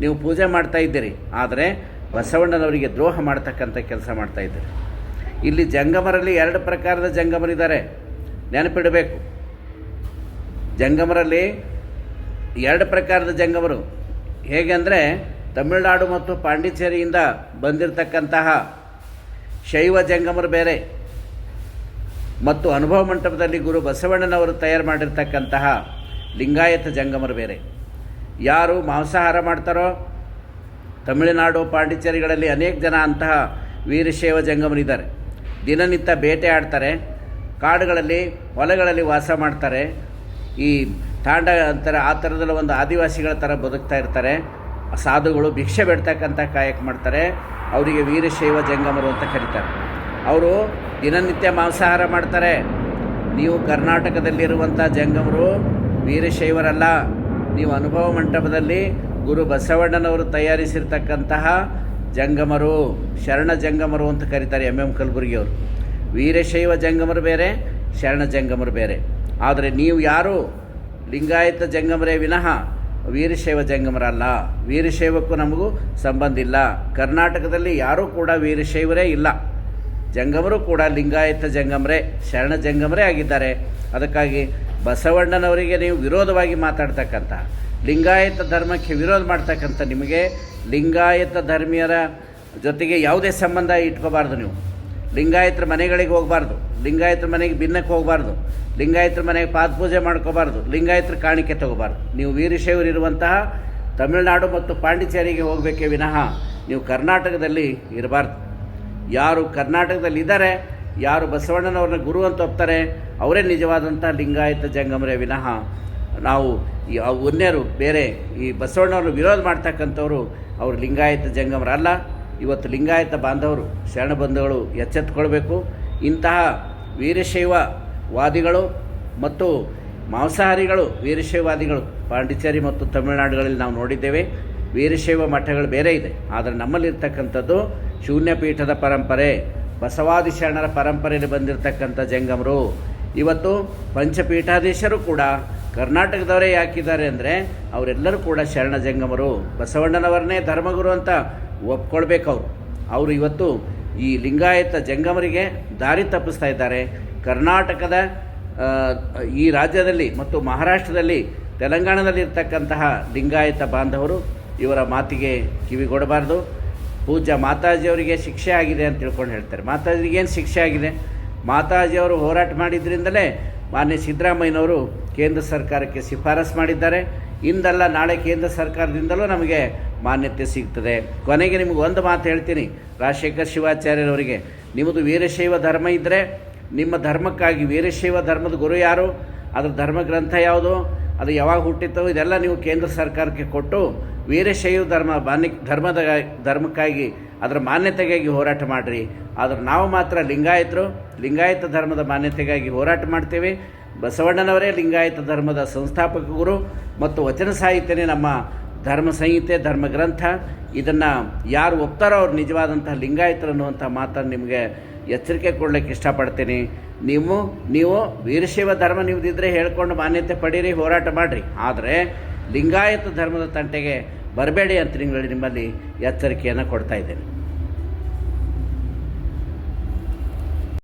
ನೀವು ಪೂಜೆ ಮಾಡ್ತಾ ಇದ್ದೀರಿ, ಆದರೆ ಬಸವಣ್ಣನವರಿಗೆ ದ್ರೋಹ ಮಾಡ್ತಕ್ಕಂಥ ಕೆಲಸ ಮಾಡ್ತಾ ಇದ್ದೀರಿ. ಇಲ್ಲಿ ಜಂಗಮರಲ್ಲಿ ಎರಡು ಪ್ರಕಾರದ ಜಂಗಮರಿದ್ದಾರೆ. ನೆನಪಿಡಬೇಕು. ಜಂಗಮರಲ್ಲಿ ಎರಡು ಪ್ರಕಾರದ ಜಂಗಮರು. ಹೇಗೆಂದರೆ ತಮಿಳುನಾಡು ಮತ್ತು ಪಾಂಡಿಚೇರಿಯಿಂದ ಬಂದಿರತಕ್ಕಂತಹ ಶೈವ ಜಂಗಮರು ಬೇರೆ. ಮತ್ತು ಅನುಭವ ಮಂಟಪದಲ್ಲಿ ಗುರು ಬಸವಣ್ಣನವರು ತಯಾರು ಮಾಡಿರ್ತಕ್ಕಂತಹ ಲಿಂಗಾಯತ ಜಂಗಮರು ಬೇರೆ. ಯಾರು ಮಾಂಸಾಹಾರ ಮಾಡ್ತಾರೋ? ತಮಿಳುನಾಡು ಪಾಂಡಿಚೇರಿಗಳಲ್ಲಿ ಅನೇಕ ಜನ ಅಂತಹ ವೀರಶೈವ ಜಂಗಮರಿದ್ದಾರೆ. ದಿನನಿತ್ಯ ಬೇಟೆ ಆಡ್ತಾರೆ, ಕಾಡುಗಳಲ್ಲಿ, ಹೊಲಗಳಲ್ಲಿ ವಾಸ ಮಾಡ್ತಾರೆ. ಈ ತಾಂಡ ಅಂತಾರೆ, ಆ ಥರದಲ್ಲಿ ಒಂದು ಆದಿವಾಸಿಗಳ ಥರ ಬದುಕ್ತಾ ಇರ್ತಾರೆ. ಸಾಧುಗಳು ಭಿಕ್ಷೆ ಬಿಡ್ತಕ್ಕಂಥ ಕಾಯಕ ಮಾಡ್ತಾರೆ. ಅವರಿಗೆ ವೀರಶೈವ ಜಂಗಮರು ಅಂತ ಕರೀತಾರೆ. ಅವರು ದಿನನಿತ್ಯ ಮಾಂಸಾಹಾರ ಮಾಡ್ತಾರೆ. ನೀವು ಕರ್ನಾಟಕದಲ್ಲಿರುವಂಥ ಜಂಗಮರು ವೀರಶೈವರಲ್ಲ. ನೀವು ಅನುಭವ ಮಂಟಪದಲ್ಲಿ ಗುರು ಬಸವಣ್ಣನವರು ತಯಾರಿಸಿರ್ತಕ್ಕಂತಹ ಜಂಗಮರು, ಶರಣ ಜಂಗಮರು ಅಂತ ಕರೀತಾರೆ ಎಂ ಎಂ ಕಲಬುರ್ಗಿಯವರು. ವೀರಶೈವ ಜಂಗಮರು ಬೇರೆ, ಶರಣ ಜಂಗಮರು ಬೇರೆ. ಆದರೆ ನೀವು ಯಾರು? ಲಿಂಗಾಯತ ಜಂಗಮರೇ ವಿನಃ ವೀರಶೈವ ಜಂಗಮರಲ್ಲ. ವೀರಶೈವಕ್ಕೂ ನಮಗೂ ಸಂಬಂಧ ಇಲ್ಲ. ಕರ್ನಾಟಕದಲ್ಲಿ ಯಾರೂ ಕೂಡ ವೀರಶೈವರೇ ಇಲ್ಲ. ಜಂಗಮರು ಕೂಡ ಲಿಂಗಾಯತ ಜಂಗಮರೇ, ಶರಣ ಜಂಗಮರೇ ಆಗಿದ್ದಾರೆ. ಅದಕ್ಕಾಗಿ ಬಸವಣ್ಣನವರಿಗೆ ನೀವು ವಿರೋಧವಾಗಿ ಮಾತಾಡ್ತಕ್ಕಂಥ, ಲಿಂಗಾಯತ ಧರ್ಮಕ್ಕೆ ವಿರೋಧ ಮಾಡ್ತಕ್ಕಂಥ ನಿಮಗೆ ಲಿಂಗಾಯತ ಧರ್ಮೀಯರ ಜೊತೆಗೆ ಯಾವುದೇ ಸಂಬಂಧ ಇಟ್ಕೋಬಾರ್ದು ನೀವು. ಲಿಂಗಾಯತರ ಮನೆಗಳಿಗೆ ಹೋಗಬಾರ್ದು, ಲಿಂಗಾಯತರ ಮನೆಗೆ ಭಿನ್ನಕ್ಕೆ ಹೋಗಬಾರ್ದು, ಲಿಂಗಾಯತರ ಮನೆಗೆ ಪಾದಪೂಜೆ ಮಾಡ್ಕೋಬಾರ್ದು, ಲಿಂಗಾಯತರ ಕಾಣಿಕೆ ತಗೋಬಾರ್ದು. ನೀವು ವೀರಶೈವರು ಇರುವಂತಹ ತಮಿಳುನಾಡು ಮತ್ತು ಪಾಂಡಿಚೇರಿಗೆ ಹೋಗಬೇಕೇ ವಿನಃ ನೀವು ಕರ್ನಾಟಕದಲ್ಲಿ ಇರಬಾರ್ದು. ಯಾರು ಕರ್ನಾಟಕದಲ್ಲಿ ಇದ್ದಾರೆ ಯಾರು ಬಸವಣ್ಣನವ್ರನ್ನ ಗುರು ಅಂತ ಒಪ್ತಾರೆ, ಅವರೇ ನಿಜವಾದಂಥ ಲಿಂಗಾಯತ ಜಂಗಮರೇ ವಿನಃ. ನಾವು ಈ ಬೇರೆ ಈ ಬಸವಣ್ಣವ್ರನ್ನ ವಿರೋಧ ಮಾಡ್ತಕ್ಕಂಥವ್ರು ಅವರು ಲಿಂಗಾಯತ ಜಂಗಮರಲ್ಲ ಇವತ್ತು ಲಿಂಗಾಯತ ಬಾಂಧವರು, ಶರಣ ಬಂಧುಗಳು ಎಚ್ಚೆತ್ತುಕೊಳ್ಬೇಕು ಇಂತಹ ವೀರಶೈವವಾದಿಗಳು ಮತ್ತು ಮಾಂಸಾಹಾರಿಗಳು, ವೀರಶೈವವಾದಿಗಳು ಪಾಂಡಿಚೇರಿ ಮತ್ತು ತಮಿಳುನಾಡುಗಳಲ್ಲಿ ನಾವು ನೋಡಿದ್ದೇವೆ. ವೀರಶೈವ ಮಠಗಳು ಬೇರೆ ಇದೆ, ಆದರೆ ನಮ್ಮಲ್ಲಿರ್ತಕ್ಕಂಥದ್ದು ಶೂನ್ಯಪೀಠದ ಪರಂಪರೆ ಬಸವಾದಿ ಶರಣರ ಪರಂಪರೆಯಲ್ಲಿ ಬಂದಿರತಕ್ಕಂಥ ಜಂಗಮರು, ಇವತ್ತು ಪಂಚಪೀಠಾಧೀಶರು ಕೂಡ ಕರ್ನಾಟಕದವರೇ ಯಾಕಿದ್ದಾರೆ ಅಂದರೆ ಅವರೆಲ್ಲರೂ ಕೂಡ ಶರಣ ಜಂಗಮರು. ಬಸವಣ್ಣನವರನ್ನೇ ಧರ್ಮಗುರು ಅಂತ ಒಪ್ಕೊಳ್ಬೇಕು ಅವರು. ಇವತ್ತು ಈ ಲಿಂಗಾಯತ ಜಂಗಮರಿಗೆ ದಾರಿ ತಪ್ಪಿಸ್ತಾ ಇದ್ದಾರೆ. ಕರ್ನಾಟಕದ ಈ ರಾಜ್ಯದಲ್ಲಿ ಮತ್ತು ಮಹಾರಾಷ್ಟ್ರದಲ್ಲಿ ತೆಲಂಗಾಣದಲ್ಲಿ ಇರ್ತಕ್ಕಂತಹ ಲಿಂಗಾಯತ ಬಾಂಧವರು ಇವರ ಮಾತಿಗೆ ಕಿವಿಗೊಡಬಾರ್ದು. ಪೂಜ್ಯ ಮಾತಾಜಿಯವರಿಗೆ ಶಿಕ್ಷೆ ಆಗಿದೆ ಅಂತ ತಿಳ್ಕೊಂಡು ಹೇಳ್ತಾರೆ. ಮಾತಾಜಿಗೆ ಏನು ಶಿಕ್ಷೆ ಆಗಿದೆ? ಮಾತಾಜಿಯವರು ಹೋರಾಟ ಮಾಡಿದ್ರಿಂದಲೇ ಮಾನ್ಯ ಸಿದ್ದರಾಮಯ್ಯನವರು ಕೇಂದ್ರ ಸರ್ಕಾರಕ್ಕೆ ಶಿಫಾರಸು ಮಾಡಿದ್ದಾರೆ. ಇಂದಲ್ಲ ನಾಳೆ ಕೇಂದ್ರ ಸರ್ಕಾರದಿಂದಲೂ ನಮಗೆ ಮಾನ್ಯತೆ ಸಿಗ್ತದೆ. ಕೊನೆಗೆ ನಿಮಗೆ ಒಂದು ಮಾತು ಹೇಳ್ತೀನಿ. ರಾಜಶೇಖರ್ ಶಿವಾಚಾರ್ಯರವರಿಗೆ, ನಿಮ್ಮದು ವೀರಶೈವ ಧರ್ಮ ಇದ್ದರೆ ನಿಮ್ಮ ಧರ್ಮಕ್ಕಾಗಿ ವೀರಶೈವ ಧರ್ಮದ ಗುರು ಯಾರು? ಅದರ ಧರ್ಮ ಗ್ರಂಥ ಯಾವುದು? ಅದು ಯಾವಾಗ ಹುಟ್ಟಿತ್ತೋ, ಇದೆಲ್ಲ ನೀವು ಕೇಂದ್ರ ಸರ್ಕಾರಕ್ಕೆ ಕೊಟ್ಟು ವೀರಶೈವ ಧರ್ಮ ಮಾನ್ಯ ಧರ್ಮದ ಧರ್ಮಕ್ಕಾಗಿ, ಅದರ ಮಾನ್ಯತೆಗಾಗಿ ಹೋರಾಟ ಮಾಡಿರಿ. ಆದರೆ ನಾವು ಮಾತ್ರ ಲಿಂಗಾಯತರು, ಲಿಂಗಾಯತ ಧರ್ಮದ ಮಾನ್ಯತೆಗಾಗಿ ಹೋರಾಟ ಮಾಡ್ತೇವೆ. ಬಸವಣ್ಣನವರೇ ಲಿಂಗಾಯತ ಧರ್ಮದ ಸಂಸ್ಥಾಪಕ ಗುರು ಮತ್ತು ವಚನ ಸಾಹಿತ್ಯನೇ ನಮ್ಮ ಧರ್ಮ ಸಂಹಿತೆ, ಧರ್ಮ ಗ್ರಂಥ. ಇದನ್ನು ಯಾರು ಒಪ್ತಾರೋ ಅವ್ರು ನಿಜವಾದಂತಹ ಲಿಂಗಾಯತರು ಅನ್ನುವಂಥ ಮಾತನ್ನು ನಿಮಗೆ ಎಚ್ಚರಿಕೆ ಕೊಡಲಿಕ್ಕೆ ಇಷ್ಟಪಡ್ತೀನಿ. ನೀವು ನೀವು ವೀರಶೈವ ಧರ್ಮ ನಿಮ್ದಿದ್ರೆ ಹೇಳ್ಕೊಂಡು ಮಾನ್ಯತೆ ಪಡೀರಿ, ಹೋರಾಟ ಮಾಡಿರಿ. ಆದರೆ ಲಿಂಗಾಯತ ಧರ್ಮದ ತಂಟೆಗೆ ಬರಬೇಡಿ ಅಂತ ನಿಮ್ಮಲ್ಲಿ ಎಚ್ಚರಿಕೆಯನ್ನು ಕೊಡ್ತಾ ಇದ್ದೇನೆ.